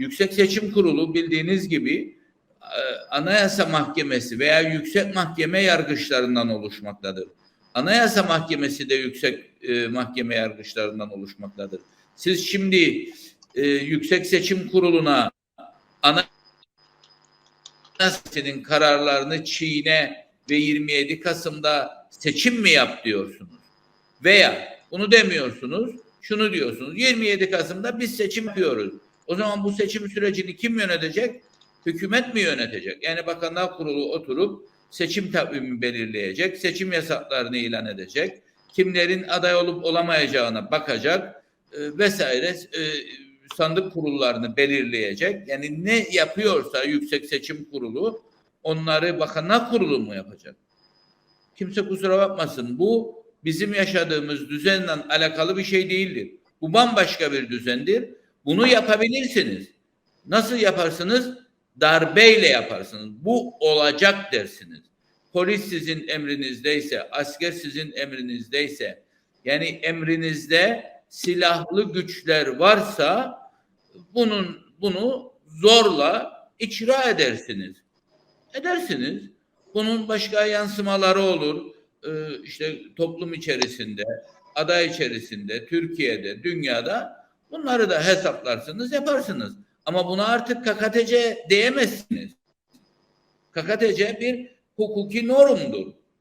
Yüksek Seçim Kurulu bildiğiniz gibi e, Anayasa Mahkemesi veya Yüksek Mahkeme yargıçlarından oluşmaktadır. Anayasa Mahkemesi de Yüksek e, Mahkeme yargıçlarından oluşmaktadır. Siz şimdi e, Yüksek Seçim Kurulu'na Anayasa'nın kararlarını çiğne ve 27 Kasım'da seçim mi yap diyorsunuz? Veya bunu demiyorsunuz, şunu diyorsunuz. 27 Kasım'da biz seçim yapıyoruz. O zaman bu seçim sürecini kim yönetecek? Hükümet mi yönetecek? Yani Bakanlar Kurulu oturup seçim takvimi belirleyecek, seçim yasaklarını ilan edecek, kimlerin aday olup olamayacağına bakacak e, vesaire e, sandık kurullarını belirleyecek. Yani ne yapıyorsa Yüksek Seçim Kurulu onları Bakanlar Kurulu mu yapacak? Kimse kusura bakmasın. Bu bizim yaşadığımız düzenle alakalı bir şey değildir. Bu bambaşka bir düzendir. Bunu yapabilirsiniz. Nasıl yaparsınız? Darbeyle yaparsınız. Bu olacak dersiniz. Polis sizin emrinizdeyse, asker sizin emrinizdeyse, yani emrinizde silahlı güçler varsa bunun bunu zorla icra edersiniz. Edersiniz. Bunun başka yansımaları olur. Ee, işte toplum içerisinde, aday içerisinde, Türkiye'de, dünyada bunları da hesaplarsınız, yaparsınız. Ama buna artık KKTC diyemezsiniz. KKTC bir hukuki normdur.